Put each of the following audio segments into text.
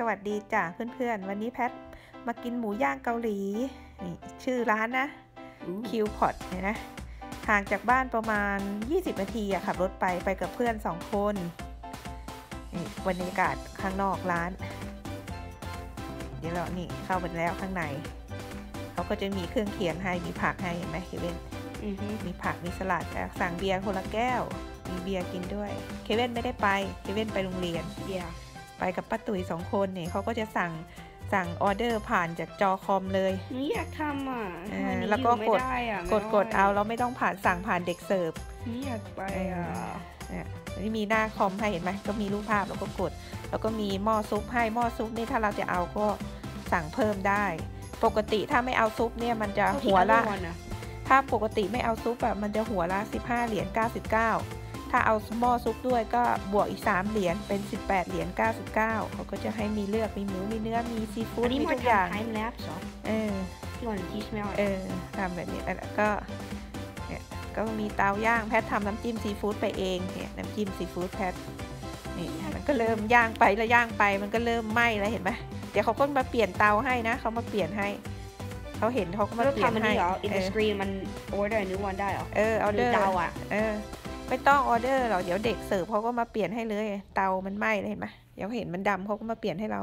สวัสดีจ้ะเพื่อนๆ วันนี้แพทมากินหมูย่างเกาหลีนี่ชื่อร้านนะคิวพอตเนี่ยนะห่างจากบ้านประมาณ 20 นาทีอะขับรถไปไปกับเพื่อนสองคนนี่บรรยากาศข้างนอกร้าน เดี๋ยวเรานี่เข้าไปแล้วข้างใน เขาก็จะมีเครื่องเคียงให้มีผักให้เห็นไหมเคเว่นอือฮึมีผักมีสลัดอะสั่งเบียร์คนละแก้ว มีเบียร์กินด้วย เคเว่นไม่ได้ไป เคเว่นไปโรงเรียนเดี๋ยว ไปกับป้าตุ๋ยสองคนเนี่ยเขาก็จะสั่งสั่งออเดอร์ผ่านจากจอคอมเลยหนูอยากทำอะเออวันนี้แล้วก็อยู่กไม่ดได้อะกดกดเอาเราไม่ต้องผ่านสั่งผ่านเด็กเสิร์ฟหนูอยากไปอะเนี่ยนี่มีหน้าคอมให้เห็นไหมก็มีรูปภาพแล้วก็กด แล้วก็มีหม้อซุปให้หม้อซุปนี่ถ้าเราจะเอาก็สั่งเพิ่มได้ ปกติถ้าไม่เอาซุปเนี่ยมันจะหัวละเท่าที่อันวันอะถ้าปกติไม่เอาซุปแบบมันจะหัวละ 15 เหรียญ 99 ถ้าเอาหม้อซุปด้วยก็บวกอีก 3 เหรียญเป็น 18 เหรียญ99 เขาก็จะให้มีเลือกมีหมูมีเนื้อมีซีฟู้อัดนนี้มีมาทุกอย่างทำ time lapse เหรอเออที่วันที่ใช่ไหมเออทำแบบนี้แล้วก็เนี่ยก็มีเตาย่างแพททำน้ำจิ้มซีฟู้ดไปเองเนี่ยน้ำจิ้มซีฟู้ดแพทนี่มันก็เริ่มย่างไปแล้วย่างไปมันก็เริ่มไหม้แล้วเห็นไหมเดี๋ยวเขาก็มาเปลี่ยนเตาให้นะเขามาเปลี่ยนให้เขาเห็นเขาก็มาแล้วเปลี่ยนทำอันให้นี้เหรอ in เอ the อ screen มัน order นึกวันได้เหรอเออออหเดรือร์เดาอะเออ ไม่ต้องออเดอร์หรอกเดี๋ยวเด็กเสิร์ฟเขาก็มาเปลี่ยนให้เลย เตามันไหม้เลยเห็นไหมเดี๋ยวเห็นมันดำเขาก็มาเปลี่ยนให้เรา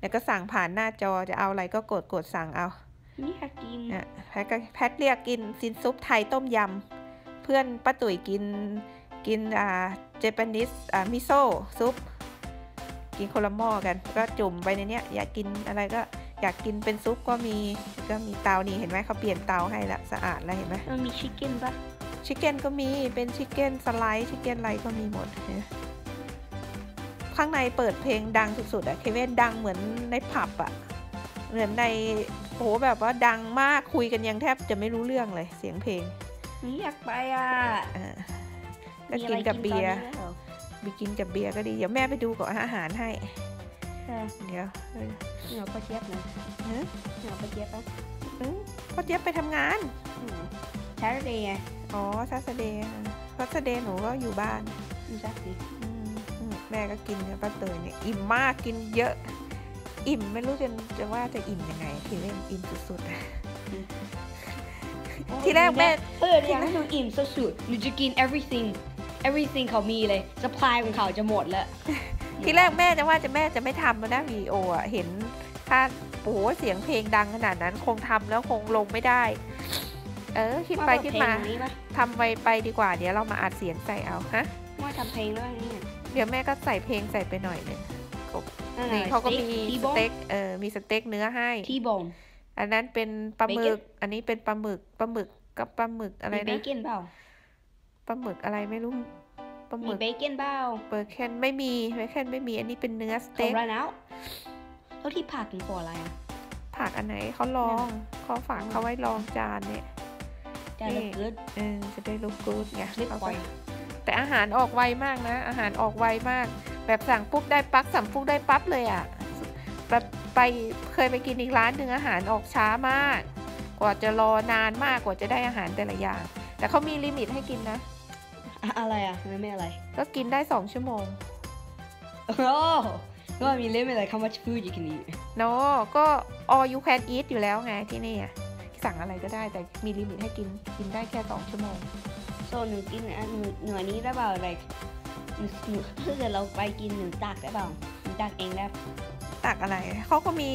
แล้วก็สั่งผ่านหน้าจอจะเอาอะไรก็กดกดสั่งเอานี่อยากกินเนี่ยแพทก็แพทเรียกกินซินซุปไทยต้มยำเพื่อนป้าตุ๋ยกินกินอ่าเจแปนิสอ่ามิโซะซุป กินคนละหม้อกัน ก็จุ่มไปในเนี้ยอยากกินอะไรก็อยากกินเป็นซุปก็มีก็มีเตานี่เห็นไหมเขาเปลี่ยนเตาให้ละสะอาดแล้วเห็นไหมมันมีชิคเก้นปะ ชิคเก้นก็มีเป็นชิคเก้นสไลด์ชิคเก้นอะไรก็มีหมดเนี่ยข้างในเปิดเพลงดังสุดๆอะเคเว่นดังเหมือนในผับอะเหมือนในโอ้โหแบบว่าดังมากคุยกันยังแทบจะไม่รู้เรื่องเลยเสียงเพลงหนูอยากไปอะอ่าก็มีอะกิไรนกับเบียร์ตอนนี้ไหมเหรอไปกินกับเบียร์ก็ดีเดี๋ยวแม่ไปดูกับอาหารให้เออเดี๋ยวเออเหนียวปลาเจี๊ยบนะฮะเหนียวปลาเจี๊ยบปะอืมพ่อเจี๊ยบไปทำงานอืม Saturday ไง อ๋อซัสเดย์ซัสเดย์หนูก็อยู่บ้านมีสักสิอืมอืมแม่ก็กินกับป้าเตยเนี่ยอิ่มมากกินเยอะ อิ่มไม่รู้จะจะว่าจะอิ่มยังไง ทีเล่นอิ่มสุดๆอะทีแรกแม่เอออยากให้หนูอิ่มสุดๆหนูจะกิน everything everything เขามีเลย supply ของเขาจะหมดแล้ว ทีแรกแม่จะว่าจะแม่จะไม่ทำแล้วนะวีโออะเห็นถ้าโอ้โหเสียงเพลงดังขนาดนั้นคงทำแล้วคงลงไม่ได้ เออคิดไปคิดมาเปิเพลงนี้ปะทำไปไปดีกว่า เดี๋ยวเรามาอัดเสียงใส่เอาฮะว่าทำเพลงแล้วนี่เดี๋ยวแม่ก็ใส่เพลงใส่ไปหน่อยหนึงนั่นนี่น่ะเขาก็มีทีสโบนเต็กเออมีสเต็กเนื้อให้ทีโบนอันนั้นเป็นปลาหมึก Bacon อันนี้เป็นปลาหมึกปลาหมึกกับปลาหมึกอะไรมีเบนะเกนเปล่าปลาหมึกอะไรไม่รู้ปลาหมีมึกเบเกนเปล่าเบอร์เคนไม่มีเบอร์เคนไม่มี อันนี้เป็นเนื้อสเขาเต็ก run out แล้วที่ผักถึง for อะไรอะผักอันไหนเขาลองเขาฝากเขาไว้ลองจานเนี่ย จะเลิกกึดเออจะได้ลุกกูดไงรีบเขาปล่ก็อยแต่อาหารออกไวมากนะ อาหารออกไวมาก แบบสั่งปุ๊บได้ปั๊บสั่งปุ๊บได้ปั๊บเลยอะแบบไปเคยไปกินอีกร้านหนึ่งอาหารออกช้ามาก กว่าจะรอนานมากกว่าจะได้อาหารแต่ละอย่าง แต่เขามีลิมิตให้กินนะ อะอะไรอะไม่ไม่อะไร ก็กินได้สองชั่วโมงโอ้ก็มี limit like how much food you can eat โนก็ all you can eat อยู่แล้วไงที่นี่อะ สั่งอะไรก็ได้แต่มีลิมิตให้กินกินได้แค่สองชั่วโมง so หนูกินอะหนูหนูอันนี้ได้เปล่า like หนูหนูถ้าเกิดเราไปกินหนูตักได้เปล่าหนูตักเองได้ตักอะไรเขาก็มี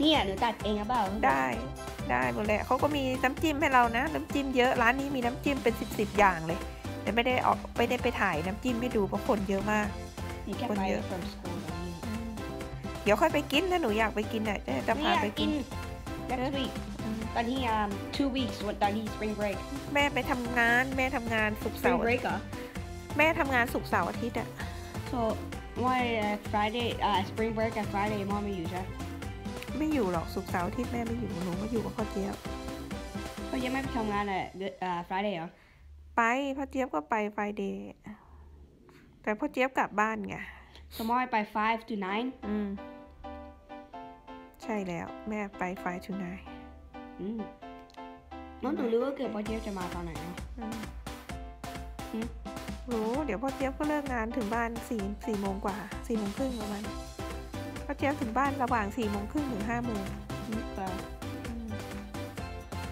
เนี่ยหนูตักเองได้เปล่าได้ได้หมดแหละเขาก็มีน้ำจิ้มให้เรานะ น้ำจิ้มเยอะร้านนี้มีน้ำจิ้มเป็นสิบสิบอย่างเลย แต่ไม่ได้ออกไม่ได้ไปถ่ายน้ำจิ้มให้ดูเพราะคนเยอะมากหนูแค่คนไปเยอะ from school ตอนนี้อืมเดี๋ยวค่อยไปกินถ้าหนูอยากไปกินน่ะจะจะไม่พาอยากไปกิกินน next week อืม ตอนที่ um two weeks วันตอนที่ spring break แม่ไปทำงานแม่ทำงานศุกร์เสา spring ร์ break เหรอ แม่ทำงานศุกร์เสาร์อาทิตย์อะ so ว่า Friday อ่า spring break กับ Friday มอไม่อยู่ใช่ไหมไม่อยู่หรอกศุกร์เสาร์อาทิตย์แม่ไม่อยู่หนูก็อยู่กับพ่อเจี๊ยบ ก็ยังไม่ไปทำงานอะอ่า Friday เหรอไปพ่อเจี๊ยบก็ไปไฟเดย์แต่พ่อเจี๊ยบกลับบ้านไง so มอไป5 to 9อืม ใช่แล้ว แม่ไปไฟทูนายอืม น้องหนูรู้ว่าเกิดพ่อเจี๊ยบจะมาตอนไหนนะหืมรู้เดี๋ยวพ่อเจี๊ยบก็เลิกงานถึงบ้านสี่สี่โมงกว่าสี่โมงครึ่งประมาณก็เจี๊ยบถึงบ้านระหว่างสี่โมงครึ่งถึงห้าโมงนี่เปล่าอืม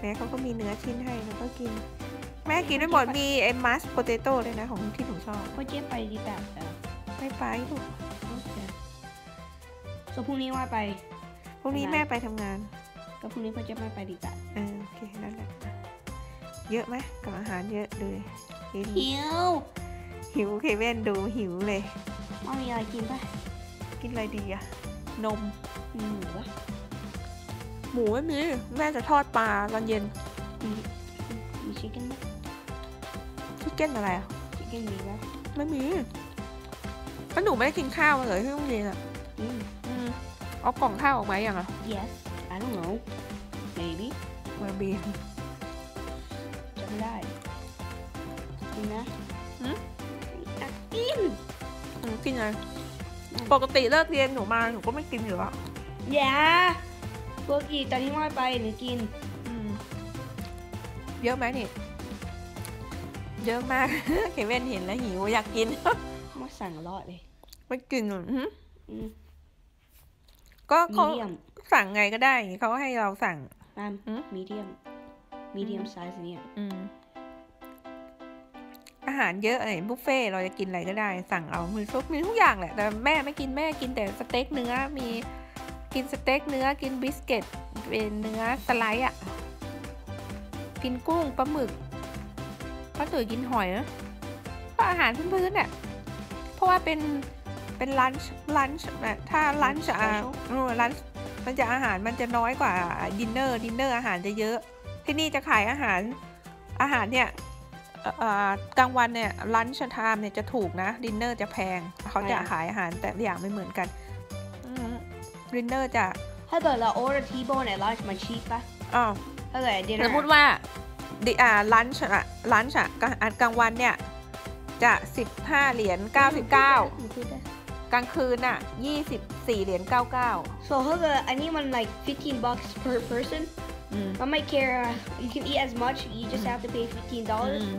แม่เขาก็มีเนื้อชิ้นให้แล้วก็กิน แม่กินไม่หมดมีไอ้มัสโปเตโต้เลยนะของที่หนูชอบพ่อเจ๊ไปดีแบบเออไม่ไปลูกโอเคส่วนพรุ่งนี้ว่าไปพรุ่งนี้ทำงานแม่ไปทำงาน ก็พรุ่งนี้พ่อเจ๊ไม่ไปดีแบบเออโอเคนั่นแหละเยอะไหมกับอาหารเยอะเลยกินหิวหิวเคเว่นดูหิวเลยว่ามีอะไรกินปะกินอะไรดีอะนมมีหมูปะหมูไม่มีแม่จะทอดปลาตอนเย็นมีมีชิคเก้นปะชิคเก้นอะไรอะชิคเก้นมีปะไม่มีก็หนูไม่ได้กินข้าวมาเลยที่โรงเรียนอะอืมอืมเอากล่องข้าวออกมาอย่างอะ yes I don't know maybe มาบีจำไม่ได้กินนะหืมอยากกินอืมกินอะไรปกติเลิกเรียนหนูมาหนูก็ไม่กินอยู่แล้วอย่าปกติตอนที่ว่าไปหนูกินอืมเยอะไหมนี่ เยอะมากเคเว่นเห็นแล้วหิวอยากกินมาสั่ง a lot เลย ไม่กินหรออื้อหืออืมก็มีเขาเดียม สั่งไงก็ได้อย่างงี้เขาให้เราสั่งมามหืม มีเดียม มีเดียมไซส์เนี่ย อืม อาหารเยอะไอ้บุฟเฟ่ต์เราจะกินอะไรก็ได้ สั่งเอามีทุกมีทุกอย่างแหละแต่แม่ไม่กินแม่กินแต่สเต็กเนื้อมีกินสเต็กเนื้อกินบิสกิตเป็นเนื้อสไลด์อะ กินกุ้งปลาหมึกป้าตุ๋ยกินหอยนะก็อาหารพื้นๆเนี่ยเพราะว่าเป็นเป็นลันช์ลันช์นะถ้าลันช์อะเออลันช์ มันจะอาหารมันจะน้อยกว่าดินเนอร์ดินเนอร์อาหารจะเยอะ ที่นี่จะขายอาหารอาหารเนี่ยเอ่อเอ่อกลางวันเนี่ยลันช์ไทม์เนี่ยจะถูกนะดินเนอร์จะแพงเขาจะขายอาหารแต่ละอย่างไม่เหมือนกันดินเนอร์จะถ้าเกิดเรา order T-bone at lunch มันชีพปะอ๋อถ้าเกิด dinner สมมติว่าดิอ่าลันช์อะลันช์อะกลางอันกลางวันเนี่ยจะ 15 เหรียญ 99หนูพูดได้ก ลางคืนน่ะ 24 เหรียญ 99 so ถ้าเกิดอันนี้มัน like 15 bucks per person อืม I might care uh, you can eat as much you just have to pay 15 dollars อืม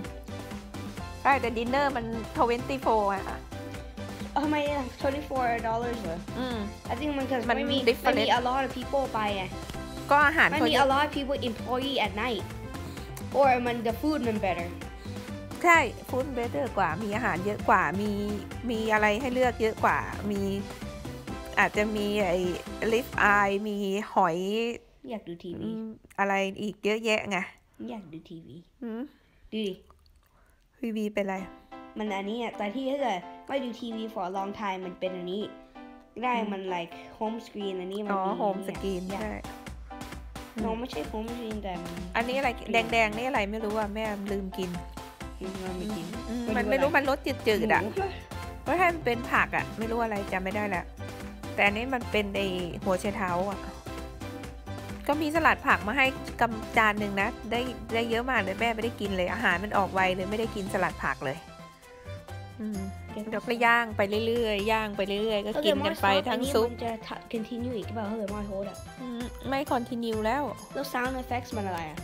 ใช่แต่ดินเนอร์มัน 24อะค่ะทำไมอะ24 dollars เหรออืม I think มัน because มันไม่มี different ไม่มี a lot of people ไปไงก็อาหารมันคนมี a lot of people employee at night or มัน the food มัน better ใช่ฟู้ดเบเตอร์กว่ามีอาหารเยอะกว่ามีมีอะไรให้เลือกเยอะกว่า มีอาจจะมีไอ้ลิฟอายมีหอยอยากดูทีอืวีมอะไรอีกเยอะแยะไงอยากดูทีวีอืมดูดิทีวีเป็นไร มันอันนี้อะแต่ที่ถ้าเกิดไม่ดูทีวี for a long time มันเป็นอันนี้ ได้อืมมัน like home screen อันนี้มันอ๋อมีโฮมสกรีนเนี่ยใช่น้องไม่ใช่ home screen แต่มันอันนี้อะไรแดงๆนี่อะไรไม่รู้อะแม่ลืมกิน มันไม่กินอืมไม่รู้มันไม่รู้อะไรมันรสจืดๆอะหมูเพราะถ้ามันเป็นผักอะ ไม่รู้อะไรจำไม่ได้แล้วแต่อันนี้มันเป็นไอหัวไชเท้าอะ ก็มีสลัดผักมาให้กำจานหนึ่งนะ ได้ได้เยอะมากเลยแม่ไม่ได้กินเลยอาหารมันออกไวเลยไม่ได้กินสลัดผักเลยอืมเดี๋ยวก็ย่างไปเรื่อยๆ ย่างไปเรื่อยๆ ก็ถ้ากิเกินดกันไปมอสทั้งอันนี้ซุปมันจะ continue อีกหรือเปล่าถ้าเกิดมอสโฮสอะอืมไม่คอนติเนียแล้ว แล้ว sound effects มันอะไรอะ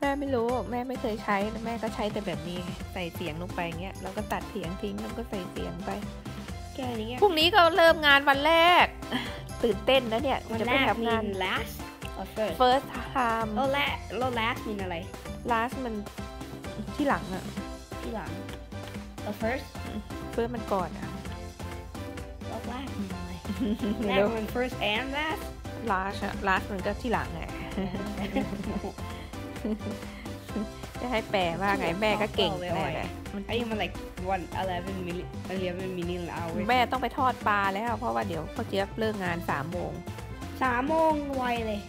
แม่ไม่รู้แม่ไม่เคยใช้แม่ก็ใช้แต่แบบนี้ใส่เสียงลงไปเงี้ยแล้วก็ตัดเสียงทิ้งแล้วก็ใส่เสียงไปแค่นี้พรุ่งนี้ก็เริ่มงานวันแรก ตื่นเต้นนะเนี่ยมันจะแรไปกทำงานมี last or first first time แล้ว last แล้ว last มีอะไร last มันที่หลังอะที่หลังแล้ว first first มันก่อนอะแล้ว last มีอะไรไม่แรกรู้มัน first and last last อะ last มันก็ที่หลังไง จะให้แปลว่าไงแม่ก็เก่งเลยแน่อ่อยแหละมัน I think มัน like one eleven million eleven million hours แม่ต้องไปทอดปลาแล้วเพราะว่าเดี๋ยวพ่อเจี๊ยบเลิกงานสามโมงสามโมงไวเลย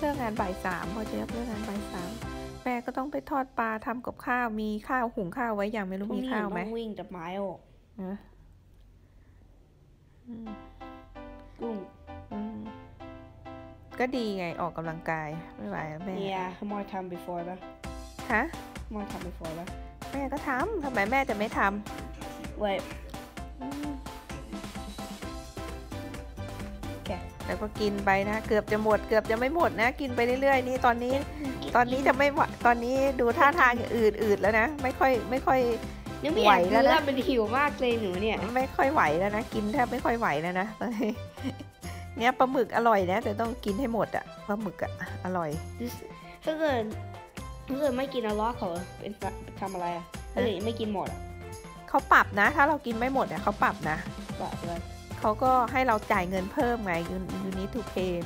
เลิกงานบ่ายสามพ่อเจี๊ยบเลิกงานบ่ายสามแม่ก็ต้องไปทอดปลาทำกับข้าวมีข้าวหุงข้าวไว้อย่างไม่รู้พรุ่งมีนี้ข้าวไหมต้องวิ่งกับไม้ออกนะอืมกุ้งอืม ก็ดีไงออกกำลังกายไม่ไหวอะแม่ yeah มอยทำ before ป่ะฮะมอยทำ before ป่ะแม่ก็ทำทำไมแม่จะไม่ท wait ำอืมแกแล้วก็กินไปนะ เกือบจะหมด เกือบจะไม่หมดนะ กินไปเรื่อยๆ นี่ตอนนี้ ตอนนี้จะไม่ไหวตอนนี้ดูท่าทางอืดๆแล้วนะ ไม่ค่อยไม่ค่อยนึกไม่อไหวยากแล้วเลืนะอมันหิวมากเลยหนูเนี่ย ไม่ค่อยไหวแล้วนะ กินแทบไม่ค่อยไหวแล้วนะตอนนี้ เนี่ยปลาหมึกอร่อยนะ แต่ต้องกินให้หมดอะปลาหมึกอะอร่อย ถ้าเกิดถ้าเกิดไม่กินอะล้อเขาเป็นทำอะไรอะถ้าเกิดไม่กินหมดอะเขาปรับนะ ถ้าเรากินไม่หมดเนี่ยเขาปรับนะแบบเลยเขาก็ให้เราจ่ายเงินเพิ่มไงยูยูนิทูเพย์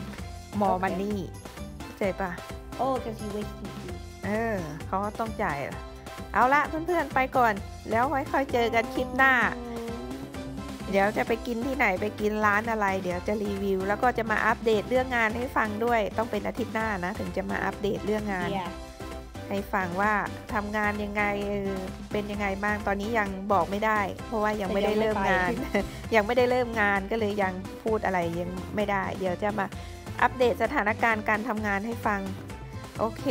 มอโอเคมันนี่เข้าใจปะโอ้ because you waste food เออเขาก็ต้องจ่าย เอาละเพื่อนๆไปก่อน แล้วไว้ค่อยเจอกันคลิปหน้า เดี๋ยวจะไปกินที่ไหนไปกินร้านอะไร เดี๋ยวจะรีวิว แล้วก็จะมาอัปเดตเรื่องงานให้ฟังด้วย ต้องเป็นอาทิตย์หน้านะ ถึงจะมาอัปเดตเรื่องงาน yeah ให้ฟังว่าทำงานยังไงเออเป็นยังไงบ้างตอนนี้ยังบอกไม่ได้ เพราะว่ายังไม่ได้เริ่มงาน ยังไม่ได้เริ่มงานก็เลยยังพูดอะไรยังไม่ได้ เดี๋ยวจะมาอัปเดตสถานการณ์การทำงานให้ฟัง โอเค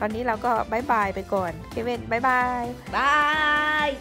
ตอนนี้เราก็บายบายไปก่อน เควินบายบาย bye